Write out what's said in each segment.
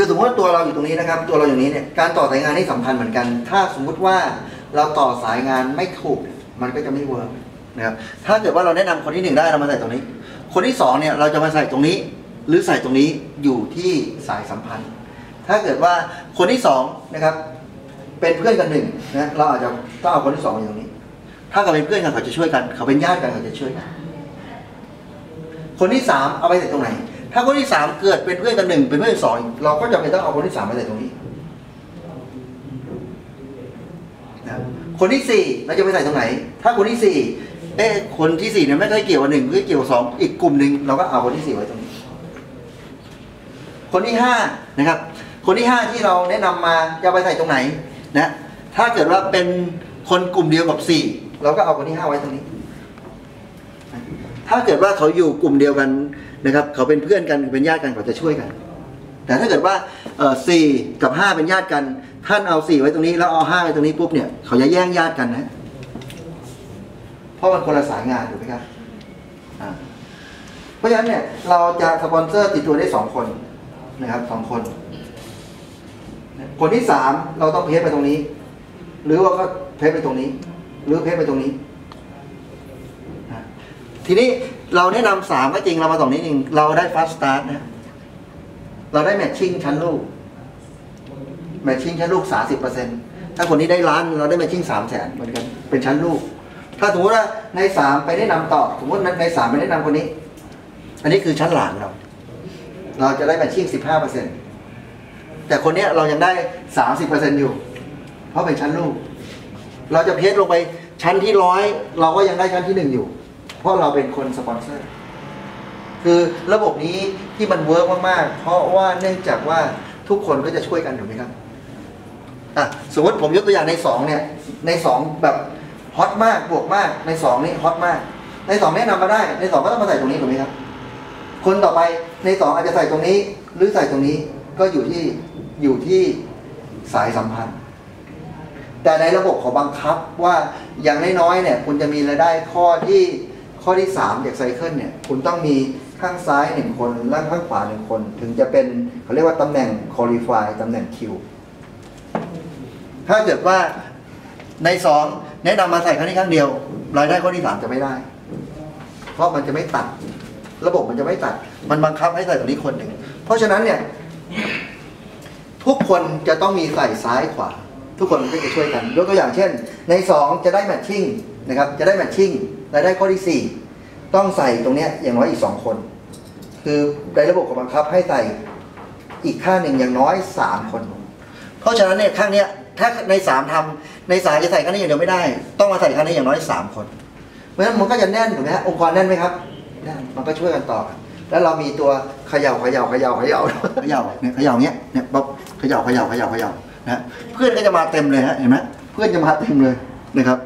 คือสมมติว่าตัวเราอยู่ตรงนี้นะครับ ตัวเราอยู่นี้เนี่ยการต่อสายงานนี่สำคัญเหมือนกัน ถ้าสมมุติว่าเราต่อสายงานไม่ถูก มันก็จะไม่เวิร์กนะครับถ้าเกิดว่าเราแนะนำคนที่หนึ่งได้เรามาใส่ตรงนี้ คนที่สองเนี่ยเราจะมาใส่ตรงนี้ หรือใส่ตรงนี้อยู่ที่สายสัมพันธ์ ถ้าเกิดว่าคนที่สองนะครับ เป็นเพื่อนกันหนึ่งนะเราอาจจะต้องเอาคนที่สองอยู่ตรงนี้ ถ้าเขาเป็นเพื่อนกันเขาจะช่วยกัน เขาเป็นญาติกันเขาจะช่วยกันคนที่สามเอาไปใส่ตรงไหน ถ้าคนที่สามเกิดเป็นเพื่อนกันหนึ่งเป็นเพื่อนสองเราก็จะเป็นต้องเอาคนที่สามมาใส่ตรงนี้นะคนที่สี่เราจะไปใส่ตรงไหน ถ้าคนที่สี่เอ๊ะคนที่สี่เนี่ยไม่ค่อยเกี่ยวกับหนึ่งไม่เกี่ยวกับสองอีกกลุ่มหนึ่งเราก็เอาคนที่สี่ไว้ตรงนี้ คนที่ห้านะครับ คนที่ห้าที่เราแนะนำมาจะไปใส่ตรงไหนนะถ้าเกิดว่าเป็นคนกลุ่มเดียวกับสี่เราก็เอาคนที่ห้าไว้ตรงนี้ ถ้าเกิดว่าเขาอยู่กลุ่มเดียวกันนะครับ เขาเป็นเพื่อนกันเป็นญาติกันเขาจะช่วยกัน แต่ถ้าเกิดว่าสี่กับห้าเป็นญาติกัน ท่านเอาสี่ไว้ตรงนี้แล้วเอาห้าไว้ตรงนี้ปุ๊บเนี่ยเขาจะแย่งญาติกันนะเพราะมันคนละสายงานถูกไหมครับเพราะฉะนั้นเนี่ยเราจะสปอนเซอร์ติดตัวได้สองคนนะครับสองคน คนที่สามเราต้องเพจไปตรงนี้ หรือว่าก็เพจไปตรงนี้ หรือเพจไปตรงนี้ ทีนี้เราแนะนำสามก็จริงเรามาตรงนี้เองเราได้ฟาสตาร์ทนะ เราได้แมทชิ่งชั้นลูกแมทชิ่งชั้นลูกสาสิบเปอร์เซ็นถ้าคนนี้ได้ล้านเราได้แมทชิ่งสามแสนเหมือนกันเป็นชั้นลูก ถ้าสมมติว่าในสามไปแนะนำต่อสมมติในสามไปแนะนำคนนี้ อันนี้คือชั้นหลังเราเราจะได้แมทชิ่งสิบห้าเปอร์เซ็นแต่คนเนี้ยเรายังได้สามสิบเปอร์เซ็นอยู่ เพราะเป็นชั้นลูก เราจะเพจลงไปชั้นที่ร้อยเราก็ยังได้ชั้นที่หนึ่งอยู่ เพราะเราเป็นคนสปอนเซอร์ คือระบบนี้ที่มันเวิร์กมากๆ เพราะว่าเนื่องจากว่าทุกคนก็จะช่วยกันถูกไหมครับอะสมมติผมยกตัวอย่างในสองเนี่ยในสองแบบฮอตมากบวกมากในสองนี่ฮอตมาก ในสองแนะนำมาได้ ในสองก็ต้องมาใส่ตรงนี้ถูกไหมครับ คนต่อไปในสองอาจจะใส่ตรงนี้ หรือใส่ตรงนี้ก็อยู่ที่อยู่ที่สายสัมพันธ์ แต่ในระบบเขาบังคับว่าอย่างน้อยๆเนี่ยคุณจะมีรายได้ข้อที่ ข้อที่สามจากไซเคิลเนี่ยคุณต้องมีข้างซ้ายหนึ่งคนและข้างขวาหนึ่งคน ถึงจะเป็นเขาเรียกว่าตำแหน่ง qualify ตำแหน่งคิวถ้าเกิดว่าในสองแนะนำมาใส่ครั้งนี้ครั้งเดียว รายได้ข้อที่สามจะไม่ได้ เพราะมันจะไม่ตัด ระบบมันจะไม่ตัด มันบังคับให้ใส่ตรงนี้คนหนึ่งเพราะฉะนั้นเนี่ยทุกคนจะต้องมีใส่ซ้ายขวา ทุกคนก็จะช่วยกันยกตัวอย่างเช่น ในสองจะได้แมทชิ่ง นะครับ จะได้แมทชิ่งรายได้ข้อที่สี่ต้องใส่ตรงนี้อย่างน้อยอีกสองคน คือในระบบของบังคับให้ใส่อีกข้างหนึ่งอย่างน้อยสามคน เพราะฉะนั้นเนี่ยข้างเนี้ยถ้าในสามทำในสามจะใส่ข้างนี้อย่างเดียวไม่ได้ ต้องมาใส่ข้างนี้อย่างน้อยสามคน เพราะฉะนั้นมันก็จะแน่นถูกไหมฮะองค์กรแน่นไหมครับแน่นมันก็ช่วยกันต่อแล้วเรามีตัวเขย่าเขย่าเขย่าเขย่าเขย่าเนี่ยเขย่าเนี้ยเนี่ยป๊บเขย่าเขย่าเขย่าเขย่านะฮะเพื่อนก็จะมาเต็มเลยฮะเห็นไหมเพื่อนจะมาเต็มเลยนะครับ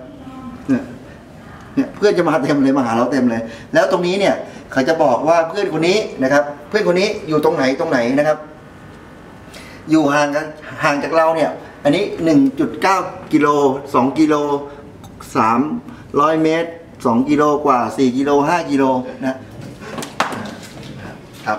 เนี่ยเพื่อนจะมาเต็มเลยมาหาเราเต็มเลย แล้วตรงนี้เนี่ยเขาจะบอกว่าเพื่อนคนนี้นะครับ เพื่อนคนนี้อยู่ตรงไหนตรงไหนนะครับ อยู่ห่างกันห่างจากเราเนี่ย อันนี้ 1.9 กิโล 2 กิโล 300 เมตร 2 กิโลกว่า 4 กิโล 5 กิโลนะครับ